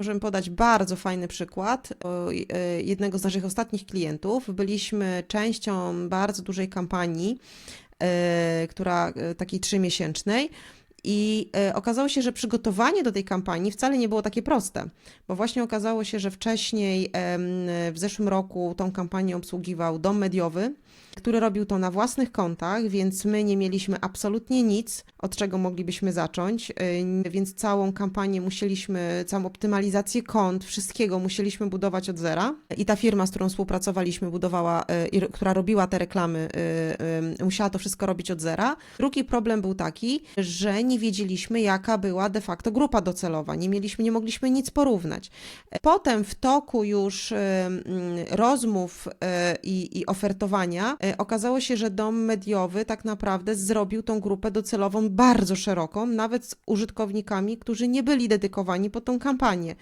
Możemy podać bardzo fajny przykład e, jednego z naszych ostatnich klientów. Byliśmy częścią bardzo dużej kampanii, e, która e, takiej trzymiesięcznej. I e, okazało się, że przygotowanie do tej kampanii wcale nie było takie proste, bo właśnie okazało się, że wcześniej w zeszłym roku tą kampanię obsługiwał dom mediowy, który robił to na własnych kontach, więc my nie mieliśmy absolutnie nic, od czego moglibyśmy zacząć, y, więc całą kampanię musieliśmy, całą optymalizację kont, wszystkiego musieliśmy budować od zera. I ta firma, z którą współpracowaliśmy, budowała, ro- która robiła te reklamy, musiała to wszystko robić od zera. Drugi problem był taki, że nie wiedzieliśmy, jaka była de facto grupa docelowa, nie mieliśmy, nie mogliśmy nic porównać. Potem w toku już rozmów y, i, i ofertowania y, okazało się, że dom mediowy tak naprawdę zrobił tą grupę docelową bardzo szeroką, nawet z użytkownikami, którzy nie byli dedykowani pod tą kampanię.